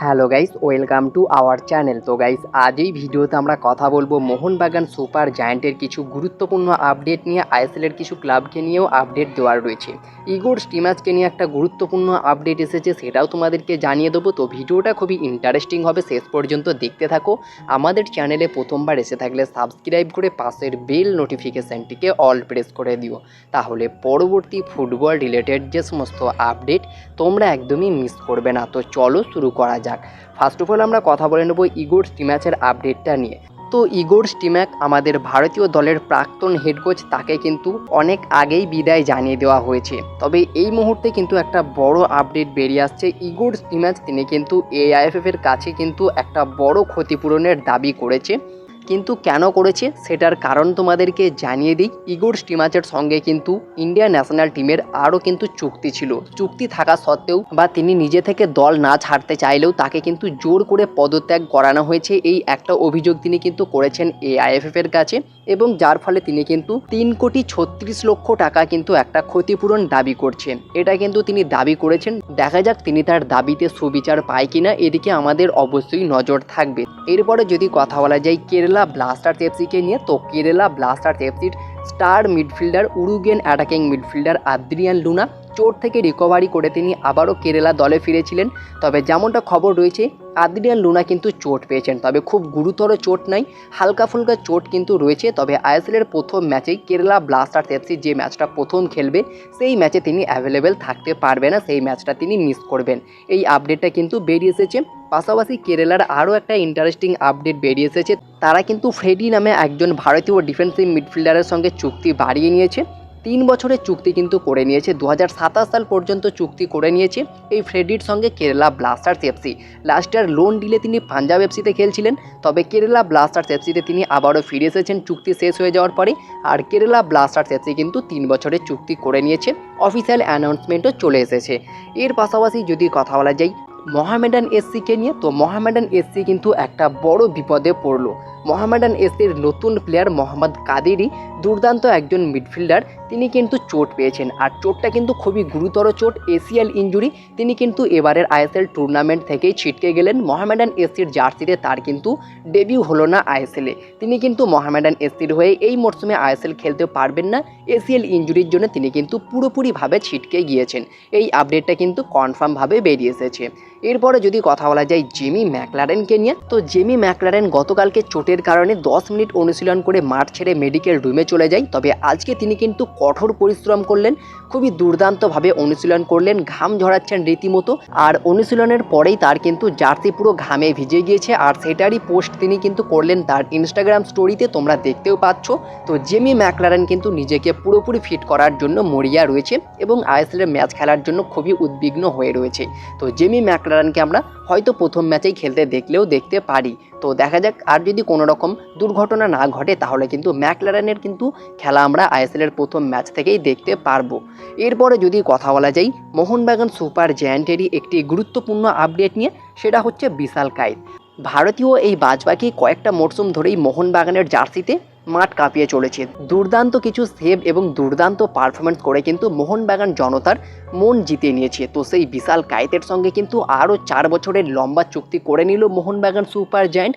Hello guys, welcome to our channel. তো guys, আজ এই ভিডিওতে আমরা কথা বলব মোহনবাগান সুপার জায়ান্টের কিছু গুরুত্বপূর্ণ আপডেট নিয়ে আইএসএলের কিছু ক্লাবকে নিয়েও আপডেট দেওয়ার রয়েছে। ইগোর স্টিমাচকে নিয়ে একটা গুরুত্বপূর্ণ আপডেট এসেছে, সেটাও তোমাদেরকে জানিয়ে দেবো। তো ভিডিওটা খুবই ইন্টারেস্টিং হবে, শেষ পর্যন্ত দেখতে থাকো। আমাদের চ্যানেলে প্রথমবার এসে থাকলে সাবস্ক্রাইব করে পাশের বেল নোটিফিকেশানটিকে অল প্রেস করে দিও। তাহলে পরবর্তী ফুটবল রিলেটেড যে সমস্ত আপডেট তোমরা একদমই মিস করবে না। তো চলো শুরু করা যাক। ফার্স্ট অফ অল আমরা কথা বলে নেব ইগোর স্টিম্যাচের আপডেটটা নিয়ে। তো ইগোর স্টিম্যাক আমাদের ভারতীয় দলের প্রাক্তন হেড কোচ তাকে কিন্তু অনেক আগেই বিদায় জানিয়ে দেওয়া হয়েছে। তবে এই মুহূর্তে কিন্তু একটা বড় আপডেট বেরিয়ে আসছে। ইগোর স্টিম্যাচ তিনি কিন্তু এআইএফএফ এর কাছে কিন্তু একটা বড় ক্ষতিপূরণের দাবি করেছে। কিন্তু কেন করেছে সেটার কারণ তোমাদেরকে জানিয়ে দিই। ইগোর স্টিমাচের সঙ্গে কিন্তু ইন্ডিয়া ন্যাশনাল টিমের আরও কিন্তু চুক্তি ছিল। চুক্তি থাকা সত্ত্বেও বা তিনি নিজে থেকে দল না ছাড়তে চাইলেও তাকে কিন্তু জোর করে পদত্যাগ করানো হয়েছে এই একটা অভিযোগ তিনি কিন্তু করেছেন এআইএফএফ এর কাছে এবং যার ফলে তিনি কিন্তু তিন কোটি ছত্রিশ লক্ষ টাকা কিন্তু একটা ক্ষতিপূরণ দাবি করছেন। এটা কিন্তু তিনি দাবি করেছেন। দেখা যাক তিনি তার দাবিতে সুবিচার পায় কিনা। এদিকে আমাদের অবশ্যই নজর থাকবে। এরপরে যদি কথা বলা যায় কেরালা ব্লাস্টার্স এফসিকে নিয়ে তো কেরালা ব্লাস্টার এফসির star midfielder উরুগেন attacking midfielder Adrian Luna চোট থেকে রিকভারি করে তিনি আবারও কেরালা দলে ফিরেছিলেন। তবে যেমনটা খবর রয়েছে, আদ্রিয়ান লুনা কিন্তু চোট পেয়েছেন। তবে খুব গুরুতর চোট নাই হালকা ফুলকা চোট কিন্তু রয়েছে। তবে আইএসএলের প্রথম ম্যাচেই কেরালা ব্লাস্টার্স এফসি যে ম্যাচটা প্রথম খেলবে, সেই ম্যাচে তিনি অ্যাভেলেবেল থাকতে পারবে না, সেই ম্যাচটা তিনি মিস করবেন। এই আপডেটটা কিন্তু বেরিয়ে এসেছে। পাশাপাশি কেরালার আরও একটা ইন্টারেস্টিং আপডেট বেরিয়ে এসেছে। তারা কিন্তু ফ্রেডি নামে একজন ভারতীয় ডিফেন্সিভ মিডফিল্ডারের সঙ্গে চুক্তি বাড়িয়ে নিয়েছে। তিন বছরের চুক্তি কিন্তু করে নিয়েছে। দু হাজার সাতাশ সাল পর্যন্ত চুক্তি করে নিয়েছে এই ফ্রেডির সঙ্গে Kerala Blasters FC last year loan delay তিনি পাঞ্জাব এফসিতে খেলছিলেন। তবে কেরালা ব্লাস্টার্স এফসিতে তিনি আবারও ফিরে এসেছেন চুক্তি শেষ হয়ে যাওয়ার পরে। আর কেরালা ব্লাস্টার্স এফসি কিন্তু তিন বছরের চুক্তি করে নিয়েছে। অফিসিয়াল অ্যানাউন্সমেন্টও চলে এসেছে। এর পাশাপাশি যদি কথা বলা যায়, মহামেডান এসসিকে নিয়ে, তো মহামেডান এসসি কিন্তু একটা বড় বিপদে পড়ল। মহামেডান এসসির নতুন প্লেয়ার মোহাম্মদ কাদেরি দুর্দান্ত একজন মিডফিল্ডার তিনি কিন্তু চোট পেয়েছেন। আর চোটটা কিন্তু খুবই গুরুতর চোট এসিএল ইঞ্জুরি তিনি কিন্তু এবারের আইএসএল টুর্নামেন্ট থেকেই ছিটকে গেলেন। মহামেডান এসসির জার্সিতে তার কিন্তু ডেবিউ হলো না আইএসএলে। তিনি কিন্তু মহামেডান এসসির হয়ে এই মরশুমে আইএসএল খেলতে পারবেন না। এসিএল ইঞ্জুরির জন্য তিনি কিন্তু পুরোপুরিভাবে ছিটকে গিয়েছেন। এই আপডেটটা কিন্তু কনফার্মভাবে বেরিয়ে এসেছে। এরপরে যদি কথা বলা যায় জেমি ম্যাকলারেনকে নিয়ে, তো জেমি ম্যাকলারেন গতকালকে চোটের কারণে দশ মিনিট অনুশীলন করে মাঠ ছেড়ে মেডিকেল রুমে চলে যায় তবে আজকে তিনি কিন্তু কঠোর পরিশ্রম করলেন, খুবই দুর্দান্তভাবে অনুশীলন করলেন, ঘাম ঝরাচ্ছেন রীতিমতো। আর অনুশীলনের পরেই তার কিন্তু জার্সি পুরো ঘামে ভিজে গিয়েছে। আর সেটারই পোস্ট তিনি কিন্তু করলেন তার ইনস্টাগ্রাম স্টোরিতে তোমরা দেখতেও পাচ্ছ। তো জেমি ম্যাকলারেন কিন্তু নিজেকে পুরোপুরি ফিট করার জন্য মরিয়া রয়েছে এবং আইএসএলের ম্যাচ খেলার জন্য খুবই উদ্বিগ্ন হয়ে রয়েছে। তো জেমি ম্যাকলারেনকে আমরা হয়তো প্রথম ম্যাচেই খেলতে দেখলেও দেখতে পারি। তো দেখা যাক, আর যদি কোনো রকম দুর্ঘটনা না ঘটে, তাহলে কিন্তু ম্যাকলারেনের কিন্তু খেলা আমরা আইএসএলের প্রথম ম্যাচ থেকেই দেখতে পারব। এরপরে যদি কথা বলা যায়, মোহনবাগান সুপার জায়ান্টেরই একটি গুরুত্বপূর্ণ আপডেট নিয়ে, সেটা হচ্ছে বিশাল কাইত ভারতীয় এই বাজপাখি কয়েকটা মরশুম ধরেই মোহনবাগানের জার্সিতে মাঠ কাঁপিয়ে চলেছে। দুর্দান্ত কিছু সেভ এবং দুর্দান্ত পারফরমেন্স করে কিন্তু মোহনবাগান জনতার মন জিতে নিয়েছে। তো সেই বিশাল কায়েতের সঙ্গে কিন্তু আরও চার বছরের লম্বা চুক্তি করে নিল মোহনবাগান সুপার জায়েন্ট।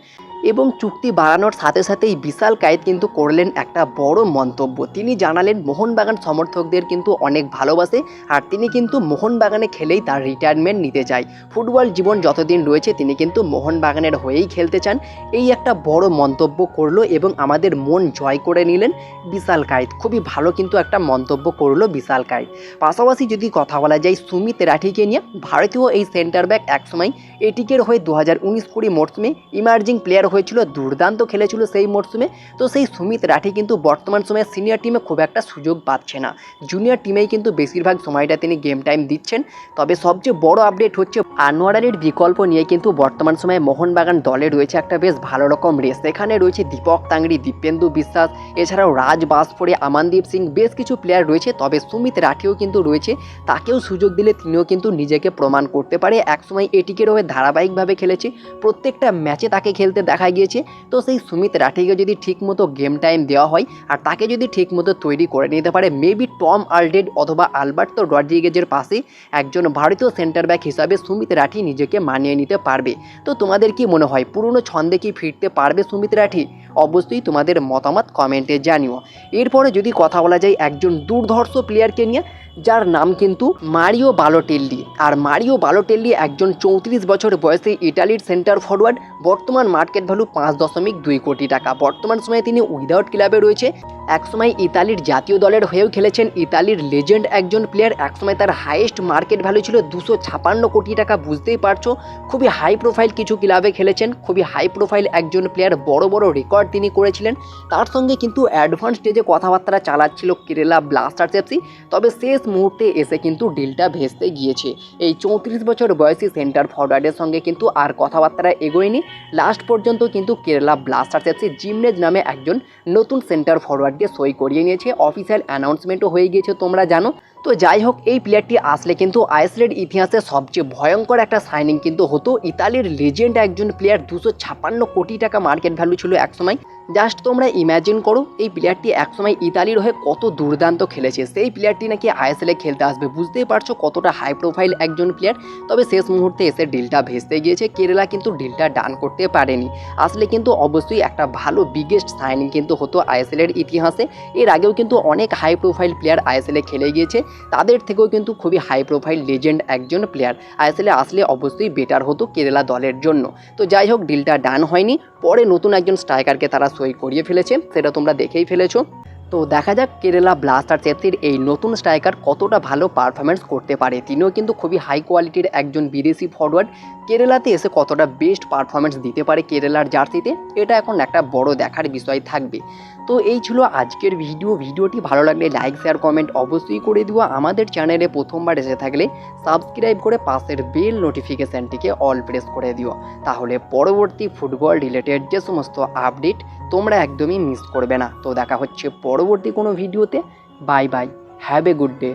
এবং চুক্তি বাড়ানোর সাথে সাথেই বিশাল কায়েত কিন্তু করলেন একটা বড় মন্তব্য। তিনি জানালেন, মোহনবাগান সমর্থকদের কিন্তু অনেক ভালোবাসে আর তিনি কিন্তু মোহনবাগানে খেলেই তার রিটায়ারমেন্ট নিতে চায়। ফুটবল জীবন যতদিন রয়েছে, তিনি কিন্তু মোহনবাগানের হয়েই খেলতে চান। এই একটা বড় মন্তব্য করল এবং আমাদের মন জয় করে নিলেন বিশাল কায়েত খুবই ভালো কিন্তু একটা মন্তব্য করল বিশাল কায়েত পাশাপাশি যদি কথা বলা যায়, সুমিত রাঠিকে নিয়ে ভারতীয় এই সেন্টার ব্যাক একসময় এটিকের হয়ে দু হাজার উনিশ কুড়ি মরশুমে ইমার্জিং প্লেয়ার হয়েছিল, দুর্দান্ত খেলেছিল সেই মরশুমে তো সেই সুমিত রাঠি কিন্তু বর্তমান সময়ে সিনিয়র টিমে খুব একটা সুযোগ পাচ্ছে না। জুনিয়র টিমেই কিন্তু বেশিরভাগ সময়টা তিনি গেম টাইম দিচ্ছেন। তবে সবচেয়ে বড় আপডেট হচ্ছে আনোয়ার আলীর বিকল্প নিয়ে কিন্তু বর্তমান সময়ে মোহনবাগান দলে রয়েছে একটা বেশ ভালো রকম রেস এখানে রয়েছে দীপক তাংড়ি, দীপেন্দু বিশ্বাস, এছাড়াও রাজ বাসফোরে আমানদীপ সিং, বেশ কিছু প্লেয়ার রয়েছে। তবে সুমিত রাঠিও কিন্তু রয়েছে। তাকেও সুযোগ দিলে তিনিও কিন্তু নিজেকে প্রমাণ করতে পারে। একসময় এটিকে হয়ে ধারাবাহিকভাবে খেলেছে। প্রত্যেকটা ম্যাচে তাকে খেলতে দেখা দেখা গিয়েছে। তো সেই সুমিত রাঠিকে যদি ঠিকমতো গেম টাইম দেওয়া হয়, আর তাকে যদি ঠিকমতো তৈরি করে নিতে পারে মেবি টম আলডেড অথবা আলবার্তো রড্রিগেজের পাশে একজন ভারতীয় সেন্টার ব্যাক হিসাবে সুমিত রাঠি নিজেকে মানিয়ে নিতে পারবে। তো তোমাদের কি মনে হয়, পুরনো ছন্দে কি ফিরতে পারবে সুমিত রাঠি? অবশ্যই তোমাদের মতামত কমেন্টে জানিও। এরপরে যদি কথা বলা যায় একজন দুর্ধর্ষ প্লেয়ারকে নিয়ে যার নাম কিন্তু মারিও বালোটেল্লি। আর মারিও বালোটেল্লি একজন চৌত্রিশ বছর বয়সে ইটালির সেন্টার ফরওয়ার্ড বর্তমান মার্কেট ভ্যালু পাঁচ দশমিক দুই কোটি টাকা। বর্তমান সময়ে তিনি উইদাউট ক্লাবে রয়েছে। একসময় ইতালির জাতীয় দলের হয়েও খেলেছেন। ইতালির লেজেন্ড একজন প্লেয়ার, একসময় তার হাইয়েস্ট মার্কেট ভ্যালু ছিল দুশো ছাপান্ন কোটি টাকা, বুঝতেই পারছ? খুবই হাই প্রোফাইল কিছু ক্লাবে খেলেছেন। খুবই হাই প্রোফাইল একজন প্লেয়ার, বড় বড় রেকর্ড তিনি করেছিলেন। তার সঙ্গে কিন্তু অ্যাডভান্স স্টেজে কথাবার্তা চালাচ্ছিল কেরালা ব্লাস্টার্স এফসি তবে শেষ মুহূর্তে এসে কিন্তু ডিলটা ভেস্তে গিয়েছে। এই চৌত্রিশ বছর বয়সী সেন্টার ফরওয়ার্ডের সঙ্গে কিন্তু আর কথাবার্তা এগোয়নি। লাস্ট পর্যন্ত কিন্তু কেরালা ব্লাস্টার্স এফসি জিমনেজ নামে একজন নতুন সেন্টার ফরওয়ার্ডকে সই করিয়ে নিয়েছে। অফিসিয়াল অ্যানাউন্সমেন্টও হয়ে গিয়েছে, তোমরা জানো। তো যাই হোক, এই প্লেয়ারটি আসলে কিন্তু আইসলের ইতিহাসে সবচেয়ে ভয়ঙ্কর একটা সাইনিং কিন্তু হতো। ইতালির লেজেন্ড একজন প্লেয়ার দুশো ছাপান্ন কোটি টাকা মার্কেট ভ্যালু ছিল একসময় জাস্ট তোমরা ইম্যাজিন করো, এই প্লেয়ারটি একসময় ইতালির হয়ে কত দুর্দান্ত খেলেছে। সেই প্লেয়ারটি নাকি আইএসএলে খেলতে আসবে। বুঝতেই পারছ কতটা হাই প্রোফাইল একজন প্লেয়ার তবে শেষ মুহূর্তে এসে ডিলটা ভেস্তে গিয়েছে। কেরালা কিন্তু ডিলটা ডান করতে পারেনি। আসলে কিন্তু অবশ্যই একটা ভালো বিগেস্ট সাইনিং কিন্তু হতো আইএসএলের ইতিহাসে। এর আগেও কিন্তু অনেক হাই প্রোফাইল প্লেয়ার আইএসএলে খেলে গিয়েছে। তাদের থেকেও কিন্তু খুবই হাই প্রোফাইল লেজেন্ড একজন প্লেয়ার আইএসএলে আসলে অবশ্যই বেটার হতো কেরালা দলের জন্য। তো যাই হোক ডিলটা ডান হয়নি। পরে নতুন একজন স্ট্রাইকারকে তারা সই করিয়ে ফেলেছে সেটা তোমরা দেখেই ফেলেছো। তো দেখা যাক কেরালা ব্লাস্টার চেপসির এই নতুন স্ট্রাইকার কতটা ভালো পারফরমেন্স করতে পারে। তিনিও কিন্তু খুবই হাই কোয়ালিটির একজন বিদেশি ফরওয়ার্ড কেরালাতে এসে কতটা বেস্ট পারফরমেন্স দিতে পারে কেরালার জার্সিতে, এটা এখন একটা বড় দেখার বিষয় থাকবে। তো এই ছিল আজকের ভিডিও ভিডিওটি ভালো লাগলে লাইক শেয়ার কমেন্ট অবশ্যই করে দিও। আমাদের চ্যানেলে প্রথমবার এসে থাকলে সাবস্ক্রাইব করে পাশের বেল নোটিফিকেশানটিকে অল প্রেস করে দিও। তাহলে পরবর্তী ফুটবল রিলেটেড যে সমস্ত আপডেট তোমরা একদমই মিস করবে না। তো দেখা হচ্ছে পরবর্তী কোনো ভিডিওতে bye bye have a good day